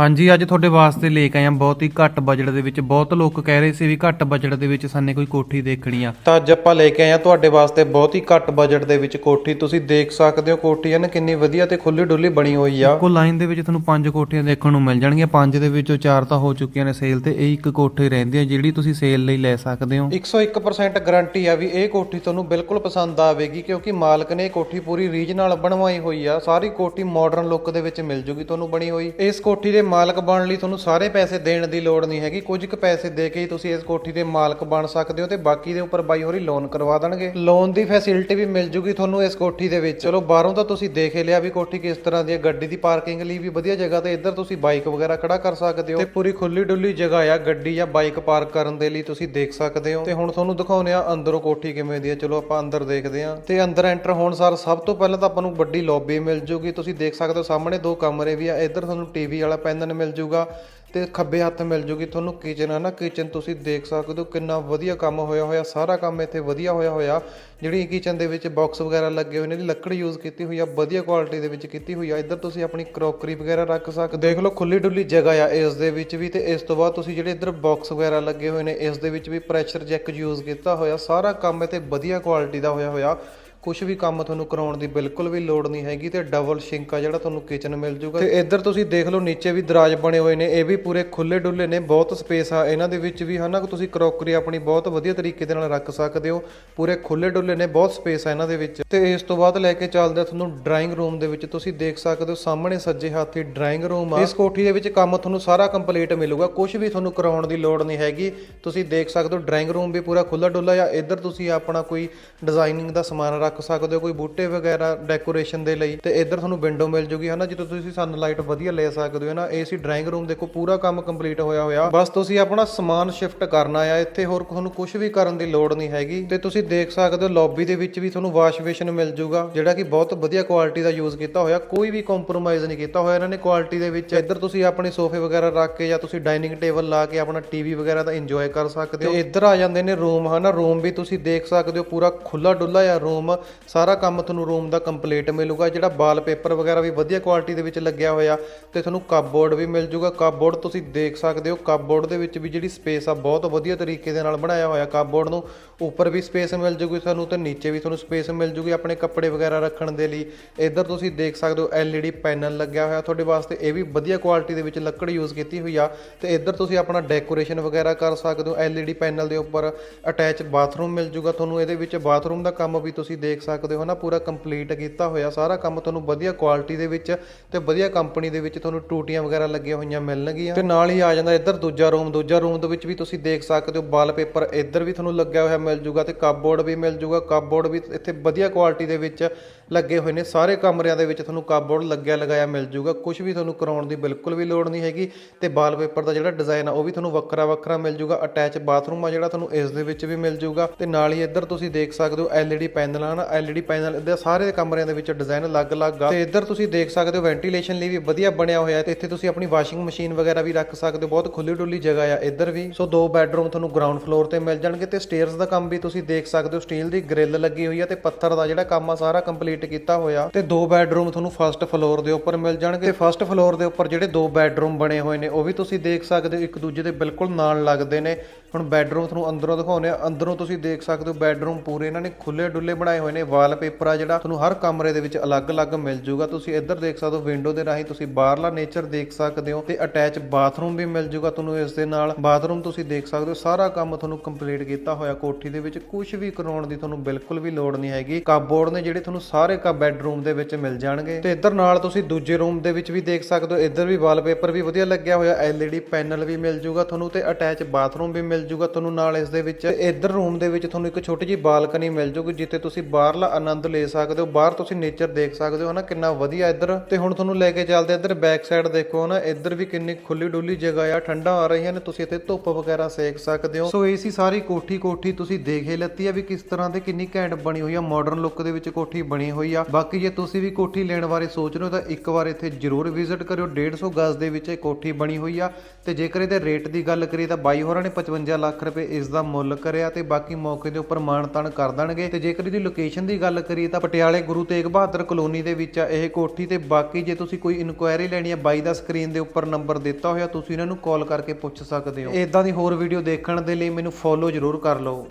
ਹਾਂਜੀ ਅੱਜ ਤੁਹਾਡੇ ਵਾਸਤੇ ਲੈ ਕੇ ਹਾਂ ਬਹੁਤ ਹੀ ਘੱਟ ਬਜਟ ਦੇ ਵਿੱਚ। ਬਹੁਤ ਲੋਕ ਕਹਿ ਰਹੇ ਸੀ ਵੀ ਘੱਟ ਬਜਟ ਦੇ ਵਿੱਚ ਸਾਨੇ ਕੋਈ ਕੋਠੀ ਦੇਖਣੀ ਆ। ਤਾਂ ਅੱਜ ਆਪਾਂ ਲੈ ਕੇ ਹਾਂ ਤੁਹਾਡੇ ਵਾਸਤੇ ਬਹੁਤ ਹੀ ਘੱਟ ਬਜਟ ਦੇ ਵਿੱਚ ਕੋਠੀ। ਤੁਸੀਂ ਦੇਖ ਸਕਦੇ ਹੋ ਕੋਠੀ ਹੈ ਨਾ ਕਿੰਨੀ ਵਧੀਆ ਤੇ ਖੁੱਲੀ ਡੁੱਲੀ ਬਣੀ ਹੋਈ ਆ। ਇੱਕੋ ਲਾਈਨ ਦੇ ਵਿੱਚ ਤੁਹਾਨੂੰ ਪੰਜ ਕੋਠੀਆਂ ਦੇਖਣ ਨੂੰ ਮਿਲ ਜਾਣਗੀਆਂ। ਪੰਜ ਦੇ ਵਿੱਚੋਂ ਚਾਰ ਤਾਂ ਹੋ ਚੁੱਕੀਆਂ ਨੇ ਸੇਲ ਤੇ ਇਹ ਇੱਕ ਕੋਠੀ ਰਹਿੰਦੀ ਹੈ ਜਿਹੜੀ ਤੁਸੀਂ ਸੇਲ ਲਈ ਲੈ ਸਕਦੇ ਹੋ। 101% ਗਾਰੰਟੀ ਆ ਵੀ ਇਹ ਕੋਠੀ ਤੁਹਾਨੂੰ ਬਿਲਕੁਲ ਪਸੰਦ ਆਵੇਗੀ ਕਿਉਂਕਿ ਮਾਲਕ ਨੇ ਇਹ ਕੋਠੀ ਪੂਰੀ ਰੀਝ ਨਾਲ ਬਣਵਾਈ ਹੋਈ ਆ। ਸਾਰੀ ਕੋਠੀ ਮਾਡਰਨ ਲੁੱਕ ਦੇ ਵਿੱਚ ਮਿਲ ਜੂਗੀ ਤੁਹਾਨੂੰ ਬਣੀ ਹੋਈ। ਇਸ ਕੋਠੀ ਦੇ ਮਾਲਕ ਬਣਨ ਲਈ ਤੁਹਾਨੂੰ ਸਾਰੇ ਪੈਸੇ ਦੇਣ ਦੀ ਲੋੜ ਨਹੀਂ ਹੈਗੀ। ਕੁਝ ਕੁ ਪੈਸੇ ਦੇ ਕੇ ਹੀ ਤੁਸੀਂ ਇਸ ਕੋਠੀ ਦੇ ਮਾਲਕ ਬਣ ਸਕਦੇ ਹੋ ਤੇ ਬਾਕੀ ਦੇ ਉੱਪਰ ਬਾਈ ਹੋਰੀ ਲੋਨ ਕਰਵਾ ਦੇਣਗੇ। ਲੋਨ ਦੀ ਫੈਸਿਲਿਟੀ ਵੀ ਮਿਲ ਜੂਗੀ ਤੁਹਾਨੂੰ ਇਸ ਕੋਠੀ ਦੇ ਵਿੱਚ। ਚਲੋ ਬਾਹਰੋਂ ਤਾਂ ਤੁਸੀਂ ਦੇਖ ਲਿਆ ਵੀ ਕੋਠੀ ਕਿਸ ਤਰ੍ਹਾਂ ਦੀ ਹੈ। ਗੱਡੀ ਦੀ ਪਾਰਕਿੰਗ ਲਈ ਵੀ ਵਧੀਆ ਜਗ੍ਹਾ ਤੇ ਇੱਧਰ ਤੁਸੀਂ ਬਾਈਕ ਵਗੈਰਾ ਖੜਾ ਕਰ ਸਕਦੇ ਹੋ। ਤੇ ਪੂਰੀ ਖੁੱਲੀ ਡੁੱਲੀ ਜਗ੍ਹਾ ਆ ਗੱਡੀ ਜਾਂ ਬਾਈਕ ਪਾਰਕ ਕਰਨ ਦੇ ਲਈ ਤੁਸੀਂ ਦੇਖ ਸਕਦੇ ਹੋ। ਤੇ ਹੁਣ ਤੁਹਾਨੂੰ ਦਿਖਾਉਂਦੇ ਆ ਅੰਦਰੋਂ ਕੋਠੀ ਕਿਵੇਂ ਦੀ ਹੈ। ਚਲੋ ਆਪਾਂ ਅੰਦਰ ਦੇਖਦੇ ਹਾਂ। ਤੇ ਅੰਦਰ ਐਂਟਰ ਹੋਣ ਸਾਰ ਸਭ ਤੋਂ ਪਹਿਲਾਂ ਤਾਂ ਆਪਾਂ ਨੂੰ ਵੱਡੀ ਲੌਬੀ ਮਿਲ ਜੂਗੀ। ਤੁਸੀਂ ਦੇਖ ਸਕਦੇ ਹੋ ਸਾਹਮਣੇ ਦੋ ਕਮਰੇ ਵੀ ਆ। ਇੱਧਰ ਤੁਹਾਨੂੰ ਟੀਵੀ ਵਾਲਾ ਪੈਨਲ ਮਿਲ ਜੂਗਾ ਤੇ ਖੱਬੇ ਹੱਥ ਮਿਲ ਜੂਗੀ। ਤੁਹਾਨੂੰ ਕਿਚਨ ਹੈ ਨਾ ਕਿਚਨ ਤੁਸੀਂ ਦੇਖ ਸਕਦੇ ਹੋ ਕਿੰਨਾ ਵਧੀਆ ਕੰਮ ਹੋਇਆ ਹੋਇਆ, ਸਾਰਾ ਕੰਮ ਇੱਥੇ ਵਧੀਆ ਹੋਇਆ ਹੋਇਆ। ਜਿਹੜੀ ਕਿਚਨ ਦੇ ਵਿੱਚ ਬਾਕਸ ਵਗੈਰਾ ਲੱਗੇ ਹੋਏ ਨੇ ਇਹਦੀ ਲੱਕੜ ਯੂਜ਼ ਕੀਤੀ ਹੋਈ ਆ, ਵਧੀਆ ਕੁਆਲਿਟੀ ਦੇ ਵਿੱਚ ਕੀਤੀ ਹੋਈ ਆ। ਇੱਧਰ ਤੁਸੀਂ ਆਪਣੀ ਕਰੋਕਰੀ ਵਗੈਰਾ ਰੱਖ ਸਕਦੇ ਦੇਖ ਲਓ ਖੁੱਲੀ ਡੁੱਲੀ ਜਗ੍ਹਾ ਆ ਇਸ ਦੇ ਵਿੱਚ ਵੀ ਤੇ ਇਸ ਤੋਂ ਬਾਅਦ ਤੁਸੀਂ ਜਿਹੜੇ ਇੱਧਰ ਬਾਕਸ ਵਗੈਰਾ ਲੱਗੇ ਹੋਏ ਨੇ, ਇਸ ਦੇ ਵਿੱਚ ਵੀ ਪ੍ਰੈਸ਼ਰ ਜੈਕ ਯੂਜ਼ ਕੀਤਾ ਹੋਇਆ। ਸਾਰਾ ਕੰਮ ਇੱਥੇ ਵਧੀਆ ਕੁਆਲਿਟੀ ਦਾ ਹੋਇਆ ਹੋਇਆ। ਕੁਝ ਵੀ ਕੰਮ ਤੁਹਾਨੂੰ ਕਰਾਉਣ ਦੀ ਬਿਲਕੁਲ ਵੀ ਲੋੜ ਨਹੀਂ ਹੈਗੀ ਤੇ ਡਬਲ ਸ਼ਿੰਕ ਆ ਜਿਹੜਾ ਤੁਹਾਨੂੰ ਕਿਚਨ ਮਿਲ ਜੂਗਾ। ਤੇ ਇੱਧਰ ਤੁਸੀਂ ਦੇਖ ਲਓ, ਨੀਚੇ ਵੀ ਦਰਾਜ ਬਣੇ ਹੋਏ ਨੇ, ਇਹ ਵੀ ਪੂਰੇ ਖੁੱਲੇ ਡੁੱਲੇ ਨੇ, ਬਹੁਤ ਸਪੇਸ ਆ ਇਹਨਾਂ ਦੇ ਵਿੱਚ ਵੀ, ਹਨਾ? ਤੁਸੀਂ ਕਰੋਕਰੀ ਆਪਣੀ ਬਹੁਤ ਵਧੀਆ ਤਰੀਕੇ ਦੇ ਨਾਲ ਰੱਖ ਸਕਦੇ ਹੋ, ਪੂਰੇ ਖੁੱਲੇ ਡੁੱਲੇ ਨੇ, ਬਹੁਤ ਸਪੇਸ ਆ ਇਹਨਾਂ ਦੇ ਵਿੱਚ। ਤੇ ਇਸ ਤੋਂ ਬਾਅਦ ਲੈ ਕੇ ਚੱਲਦੇ ਆ ਤੁਹਾਨੂੰ ਡਰਾਇੰਗ ਰੂਮ ਦੇ ਵਿੱਚ, ਤੁਸੀਂ ਦੇਖ ਸਕਦੇ ਹੋ, ਸਾਹਮਣੇ ਸੱਜੇ ਹੱਥ ਹੀ ਡਰਾਇੰਗ ਰੂਮ ਆ। ਇਸ ਕੋਠੀ ਦੇ ਵਿੱਚ ਕੰਮ ਤੁਹਾਨੂੰ ਸਾਰਾ ਕੰਪਲੀਟ ਮਿਲੂਗਾ ਕੁਝ ਵੀ ਤੁਹਾਨੂੰ ਕਰਾਉਣ ਦੀ ਲੋੜ ਨਹੀਂ ਹੈਗੀ। ਤੁਸੀਂ ਦੇਖ ਸਕਦੇ ਹੋ ਡਰਾਇੰਗ ਰੂਮ ਵੀ ਪੂਰਾ ਖੁੱਲਾ ਡੁੱਲਾ ਆ, ਇੱਧਰ ਤੁਸੀਂ ਆਪਣਾ ਕੋਈ ਡਿਜ਼ਾਈਨਿੰਗ ਦਾ ਸਮਾਨ ਰੱਖ ਸਕਦੇ ਹੋ, ਕੋਈ ਬੂਟੇ ਵਗੈਰਾ ਡੈਕੋਰੇਸ਼ਨ ਦੇ ਲਈ। ਤੇ ਇੱਧਰ ਤੁਹਾਨੂੰ ਵਿੰਡੋ ਮਿਲ ਜੂਗੀ, ਹਨਾ? ਜਿੱਥੇ ਤੁਸੀਂ ਸਨਲਾਈਟ ਵਧੀਆ ਲੈ ਸਕਦੇ ਹੋ ਨਾ ਏਸੀ ਡਰਾਇੰਗ ਰੂਮ ਦੇਖੋ, ਪੂਰਾ ਕੰਮ ਕੰਪਲੀਟ ਹੋਇਆ ਹੋਇਆ। ਬਸ ਤੁਸੀਂ ਆਪਣਾ ਸਮਾਨ ਸ਼ਿਫਟ ਕਰਨਾ ਆ, ਇੱਥੇ ਹੋਰ ਤੁਹਾਨੂੰ ਕੁਝ ਵੀ ਕਰਨ ਦੀ ਲੋੜ ਨਹੀਂ ਹੈਗੀ। ਤੇ ਤੁਸੀਂ ਦੇਖ ਸਕਦੇ ਹੋ ਲੌਬੀ ਦੇ ਵਿੱਚ ਵੀ ਤੁਹਾਨੂੰ ਵਾਸ਼ ਬੇਸਿਨ ਮਿਲ ਜੂਗਾ, ਜਿਹੜਾ ਕਿ ਬਹੁਤ ਵਧੀਆ ਕੁਆਲਿਟੀ ਦਾ ਯੂਜ਼ ਕੀਤਾ ਹੋਇਆ। ਕੋਈ ਵੀ ਕੰਪਰੋਮਾਈਜ਼ ਨਹੀਂ ਕੀਤਾ ਹੋਇਆ ਇਹਨਾਂ ਨੇ ਕੁਆਲਿਟੀ ਦੇ ਵਿੱਚ। ਇੱਧਰ ਤੁਸੀਂ ਆਪਣੇ ਸੋਫੇ ਵਗੈਰਾ ਰੱਖ ਕੇ ਜਾਂ ਤੁਸੀਂ ਡਾਈਨਿੰਗ ਟੇਬਲ ਲਾ ਕੇ ਆਪਣਾ ਟੀਵੀ ਵਗੈਰਾ ਦਾ ਇੰਜੋਏ ਕਰ ਸਕਦੇ ਹੋ। ਤੇ ਇੱਧਰ ਆ ਜਾਂਦੇ ਨੇ ਰੂਮ ਹਨਾ? ਰੂਮ ਵੀ ਤੁਸੀਂ ਦੇਖ ਸਕਦੇ ਹੋ, ਪੂਰਾ ਖੁੱਲਾ ਡੁੱਲਾ ਆ ਰੂਮ ਸਾਰਾ ਕੰਮ ਤੁਹਾਨੂੰ ਰੂਮ ਦਾ ਕੰਪਲੀਟ ਮਿਲੂਗਾ, ਜਿਹੜਾ ਵਾਲਪੇਪਰ ਵਗੈਰਾ ਵੀ ਵਧੀਆ ਕੁਆਲਿਟੀ ਦੇ ਵਿੱਚ ਲੱਗਿਆ ਹੋਇਆ ਤੇ ਤੁਹਾਨੂੰ ਕਪਬੋਰਡ ਵੀ ਮਿਲ ਜੂਗਾ। ਕਪਬੋਰਡ ਤੁਸੀਂ ਦੇਖ ਸਕਦੇ ਹੋ ਕਪਬੋਰਡ ਦੇ ਵਿੱਚ ਵੀ ਜਿਹੜੀ ਸਪੇਸ ਆ, ਬਹੁਤ ਵਧੀਆ ਤਰੀਕੇ ਦੇ ਨਾਲ ਬਣਾਇਆ ਹੋਇਆ ਕਪਬੋਰਡ ਨੂੰ। ਉੱਪਰ ਵੀ ਸਪੇਸ ਮਿਲ ਜੂਗੀ ਤੁਹਾਨੂੰ ਤੇ ਨੀਚੇ ਵੀ ਤੁਹਾਨੂੰ ਸਪੇਸ ਮਿਲ ਜੂਗੀ ਆਪਣੇ ਕੱਪੜੇ ਵਗੈਰਾ ਰੱਖਣ ਦੇ ਲਈ। ਇੱਧਰ ਤੁਸੀਂ ਦੇਖ ਸਕਦੇ ਹੋ LED ਪੈਨਲ ਲੱਗਿਆ ਹੋਇਆ, ਤੁਹਾਡੇ ਵਾਸਤੇ ਇਹ ਵੀ ਵਧੀਆ ਕੁਆਲਿਟੀ ਦੇ ਵਿੱਚ ਲੱਕੜ ਯੂਜ਼ ਕੀਤੀ ਹੋਈ ਆ। ਤੇ ਇੱਧਰ ਤੁਸੀਂ ਆਪਣਾ ਡੈਕੋਰੇਸ਼ਨ ਵਗੈਰਾ ਕਰ ਸਕਦੇ ਹੋ, LED ਪੈਨਲ ਦੇ ਉੱਪਰ ਅਟੈਚ ਬਾਥਰੂਮ ਮਿਲ ਜੂਗਾ ਤੁਹਾਨੂੰ। ਇਹਦੇ ਵਿੱਚ ਬਾਥਰੂਮ ਦਾ ਕੰਮ ਵੀ ਤੁਸੀਂ ਦੇਖ ਦੇਖ ਸਕਦੇ ਹੋ ਨਾ, ਪੂਰਾ ਕੰਪਲੀਟ ਕੀਤਾ ਹੋਇਆ, ਸਾਰਾ ਕੰਮ ਤੁਹਾਨੂੰ ਵਧੀਆ ਕੁਆਲਿਟੀ ਦੇ ਵਿੱਚ ਤੇ ਵਧੀਆ ਕੰਪਨੀ ਦੇ ਵਿੱਚ ਤੁਹਾਨੂੰ ਟੂਟੀਆਂ ਵਗੈਰਾ ਲੱਗੀਆਂ ਹੋਈਆਂ ਮਿਲਣਗੀਆਂ। ਤੇ ਨਾਲ ਹੀ ਆ ਜਾਂਦਾ ਇੱਧਰ ਦੂਜਾ ਰੂਮ ਦੂਜਾ ਰੂਮ ਦੇ ਵਿੱਚ ਵੀ ਤੁਸੀਂ ਦੇਖ ਸਕਦੇ ਹੋ ਵਾਲਪੇਪਰ ਇੱਧਰ ਵੀ ਤੁਹਾਨੂੰ ਲੱਗਿਆ ਹੋਇਆ ਮਿਲ ਜੂਗਾ ਤੇ ਕਪਬੋਰਡ ਵੀ ਮਿਲ ਜੂਗਾ ਕਪਬੋਰਡ ਵੀ ਇੱਥੇ ਵਧੀਆ ਕੁਆਲਿਟੀ ਦੇ ਵਿੱਚ ਲੱਗੇ ਹੋਏ ਨੇ, ਸਾਰੇ ਕਮਰਿਆਂ ਦੇ ਵਿੱਚ ਤੁਹਾਨੂੰ ਕਪਬੋਰਡ ਲੱਗਿਆ ਲਗਾਇਆ ਮਿਲ ਜੂਗਾ ਕੁਝ ਵੀ ਤੁਹਾਨੂੰ ਕਰਾਉਣ ਦੀ ਬਿਲਕੁਲ ਵੀ ਲੋੜ ਨਹੀਂ ਹੈਗੀ ਤੇ ਵਾਲਪੇਪਰ ਦਾ ਜਿਹੜਾ ਡਿਜ਼ਾਈਨ ਆ, ਉਹ ਵੀ ਤੁਹਾਨੂੰ ਵੱਖਰਾ ਵੱਖਰਾ ਮਿਲ ਜੂਗਾ ਅਟੈਚ ਬਾਥਰੂਮ ਆ ਜਿਹੜਾ ਤੁਹਾਨੂੰ ਇਸ ਦੇ ਵਿੱਚ ਵੀ ਮਿਲ ਜੂਗਾ ਤੇ ਨਾਲ ਹੀ ਇੱਧਰ ਤੁਸੀਂ ਦੇਖ ਸਕਦੇ ਹੋ LED ਪੈਨਲਾਂ ਆ ਨਾ ਪੈਨਲ ਦੇ ਸਾਰੇ ਕਮਰਿਆਂ ਦੇ ਵਿੱਚ ਡਿਜ਼ਾਈਨ ਅਲੱਗ-ਅਲੱਗ ਆ। ਤੇ ਇੱਧਰ ਤੁਸੀਂ ਦੇਖ ਸਕਦੇ ਹੋ ਵੈਂਟੀਲੇਸ਼ਨ ਲਈ ਵੀ ਵਧੀਆ ਬਣਿਆ ਹੋਇਆ ਹੈ। ਤੇ ਇੱਥੇ ਤੁਸੀਂ ਆਪਣੀ ਵਾਸ਼ਿੰਗ ਮਸ਼ੀਨ ਵਗੈਰਾ ਵੀ ਰੱਖ ਸਕਦੇ ਹੋ। ਬਹੁਤ ਖੁੱਲੀ ਡੁੱਲੀ ਜਗ੍ਹਾ ਆ ਇੱਧਰ ਵੀ। ਸੋ ਦੋ ਬੈੱਡਰੂਮ ਤੁਹਾਨੂੰ ਗਰਾਊਂਡ ਫਲੋਰ ਤੇ ਮਿਲ ਜਾਣਗੇ ਤੇ ਸਟੇਅਰਸ ਦਾ ਕੰਮ ਵੀ ਤੁਸੀਂ ਦੇਖ ਸਕਦੇ ਹੋ। ਸਟੀਲ ਦੀ ਗ੍ਰਿਲ ਲੱਗੀ ਹੋਈ ਆ ਤੇ ਪੱਥਰ ਦਾ ਜਿਹੜਾ ਕੰਮ ਆ ਸਾਰਾ ਕੰਪਲੀਟ ਕੀਤਾ ਹੋਇਆ। ਤੇ ਦੋ ਬੈਡਰੂਮ ਤੁਹਾਨੂੰ ਫਰਸਟ ਫਲੋਰ ਦੇ ਉੱਪਰ ਮਿਲ ਜਾਣਗੇ। ਤੇ ਫਰਸਟ ਫਲੋਰ ਦੇ ਉੱਪਰ ਜਿਹੜੇ ਦੋ ਬੈਡਰੂਮ ਬਣੇ ਹੋਏ ਨੇ, ਉਹ ਵੀ ਤੁਸੀਂ ਦੇਖ ਸਕਦੇ ਹੋ। ਇੱਕ ਦੂਜੇ ਦੇ ਬਿਲਕੁਲ ਨਾਲ ਲੱਗਦੇ ਨੇ। ਹੁਣ ਬੈਡਰੂਮ ਤੁਹਾਨੂੰ ਅੰਦਰੋਂ ਦਿਖਾਉਂਦੇ ਆ ਅੰਦਰੋਂ ਤੁਸੀਂ ਦੇਖ ਸਕਦੇ ਹੋ ਬੈਡਰੂਮ ਪੂਰੇ ਇਹਨਾਂ ਨੇ ਖੁੱਲੇ ਡੁੱਲੇ ਬਣਾਏ ਹੋਏ ਨੇ। ਵਾਲਪੇਪਰ ਆ ਜਿਹੜਾ, ਤੁਹਾਨੂੰ ਹਰ ਕਮਰੇ ਦੇ ਵਿੱਚ ਅਲੱਗ-ਅਲੱਗ ਮਿਲ ਜੂਗਾ। ਤੁਸੀਂ ਇੱਧਰ ਦੇਖ ਸਕਦੇ ਹੋ ਵਿੰਡੋ ਦੇ ਰਾਹੀਂ ਤੁਸੀਂ ਬਾਹਰਲਾ ਨੇਚਰ ਦੇਖ ਸਕਦੇ ਹੋ ਤੇ ਅਟੈਚ ਬਾਥਰੂਮ ਵੀ ਮਿਲ ਜੂਗਾ ਤੁਹਾਨੂੰ ਇਸ ਦੇ ਨਾਲ। ਬਾਥਰੂਮ ਤੁਸੀਂ ਦੇਖ ਸਕਦੇ ਹੋ ਸਾਰਾ ਕੰਮ ਤੁਹਾਨੂੰ ਕੰਪਲੀਟ ਕੀਤਾ ਹੋਇਆ ਕੋਠੀ ਦੇ ਵਿੱਚ। ਕੁਝ ਵੀ ਕਰਾਉਣ ਦੀ ਤੁਹਾਨੂੰ ਬਿਲਕੁਲ ਵੀ ਲੋੜ ਨਹੀਂ ਹੈਗੀ। ਕਪਬੋਰਡ ਨੇ ਜਿਹੜੇ ਤੁਹਾਨੂੰ ਸਾਰੇ ਕਾ ਬੈੱਡਰੂਮ ਦੇ ਵਿੱਚ ਮਿਲ ਜਾਣਗੇ। ਤੇ ਇੱਧਰ ਨਾਲ ਤੁਸੀਂ ਦੂਜੇ ਰੂਮ ਦੇ ਵਿੱਚ ਵੀ ਦੇਖ ਸਕਦੇ ਹੋ। ਇੱਧਰ ਵੀ ਵਾਲਪੇਪਰ ਵੀ ਵਧੀਆ ਲੱਗਿਆ ਹੋਇਆ। LED ਪੈਨਲ ਵੀ ਮਿਲ ਜੂਗਾ ਤੁਹਾਨੂੰ ਤੇ ਅਟੈਚ ਬਾਥਰੂਮ ਵੀ ਮਿਲ ਜੂਗਾ ਤੁਹਾਨੂੰ ਨਾਲ ਇਸ ਦੇ ਵਿੱਚ। ਤੇ ਇੱਧਰ ਰੂਮ ਦੇ ਵਿੱਚ ਤੁਹਾਨੂੰ ਇੱਕ ਛੋਟੀ ਜਿਹੀ ਬਾਲਕਨੀ ਮਿਲ ਜੂਗੀ, ਜਿੱਥੇ ਤੁਸੀਂ ਬਾਹਰਲਾ ਆਨੰਦ ਲੈ ਸਕਦੇ ਹੋ। ਬਾਹਰ ਤੁਸੀਂ ਨੇਚਰ ਦੇਖ ਸਕਦੇ ਹੋ, ਹਨਾ, ਕਿੰਨਾ ਵਧੀਆ ਇੱਧਰ। ਤੇ ਹੁਣ ਤੁਹਾਨੂੰ ਲੈ ਕੇ ਚੱਲਦੇ ਇੱਧਰ ਬੈਕ ਸਾਈਡ ਦੇਖੋ ਨਾ ਇੱਧਰ ਵੀ ਕਿੰਨੀ ਖੁੱਲੀ ਡੁੱਲੀ ਜਗ੍ਹਾ ਆ, ਠੰਡਾ ਆ ਰਹੀਆਂ ਨੇ, ਤੁਸੀਂ ਇੱਥੇ ਧੁੱਪ ਵਗੈਰਾ ਸੇਕ ਸਕਦੇ ਹੋ। ਸੋ ਇਹ ਸੀ ਸਾਰੀ ਕੋਠੀ ਕੋਠੀ ਤੁਸੀਂ ਦੇਖ ਹੀ ਲੱਤੀ ਆ ਵੀ ਕਿਸ ਤਰ੍ਹਾਂ ਦੇ ਕਿੰਨੀ ਘੈਂਟ ਬਣੀ ਹੋਈ ਆ ਮਾਡਰਨ ਲੁੱਕ ਦੇ ਵਿੱਚ ਕੋਠੀ ਬਣੀ ਹੋਈ ਆ। ਬਾਕੀ ਜੇ ਤੁਸੀਂ ਵੀ ਕੋਠੀ ਲੈਣ ਬਾਰੇ ਸੋਚ ਰਹੇ ਹੋ, ਤਾਂ ਇੱਕ ਵਾਰ ਇੱਥੇ ਜ਼ਰੂਰ ਵਿਜ਼ਿਟ ਕਰਿਓ। 150 ਗਜ਼ ਦੇ ਵਿੱਚ ਇਹ ਕੋਠੀ ਬਣੀ ਹੋਈ ਆ। ਤੇ ਜੇਕਰ ਇਹਦੇ ਰੇਟ ਦੀ ਗੱਲ ਕਰੀਏ, ਤਾਂ ਬਾਈ ਹੋਰਾਂ ਨੇ 55 53 ਲੱਖ ਰੁਪਏ ਇਸ ਦਾ ਮੁੱਲ ਕਰਿਆ ਤੇ ਬਾਕੀ ਮੌਕੇ ਦੇ ਉੱਪਰ ਮਾਣ-ਤਾਣ ਕਰ ਦੇਣਗੇ। ਤੇ ਜੇਕਰ ਇਹਦੀ ਲੋਕੇਸ਼ਨ ਦੀ ਗੱਲ ਕਰੀਏ ਤਾਂ ਪਟਿਆਲੇ ਗੁਰੂ ਤੇਗ ਬਹਾਦਰ ਕਲੋਨੀ ਦੇ ਵਿੱਚ ਆ ਇਹ ਕੋਠੀ ਤੇ ਬਾਕੀ ਜੇ ਤੁਸੀਂ ਕੋਈ ਇਨਕੁਆਇਰੀ ਲੈਣੀ ਹੈ ਬਾਈ ਦਾ ਸਕਰੀਨ ਦੇ ਉੱਪਰ ਨੰਬਰ ਦਿੱਤਾ ਹੋਇਆ, ਤੁਸੀਂ ਇਹਨਾਂ ਨੂੰ ਕਾਲ ਕਰਕੇ ਪੁੱਛ ਸਕਦੇ ਹੋ। ਇਦਾਂ ਦੀ ਹੋਰ ਵੀਡੀਓ ਦੇਖਣ ਦੇ ਲਈ ਮੈਨੂੰ ਫੋਲੋ ਜ਼ਰੂਰ ਕਰ ਲਓ।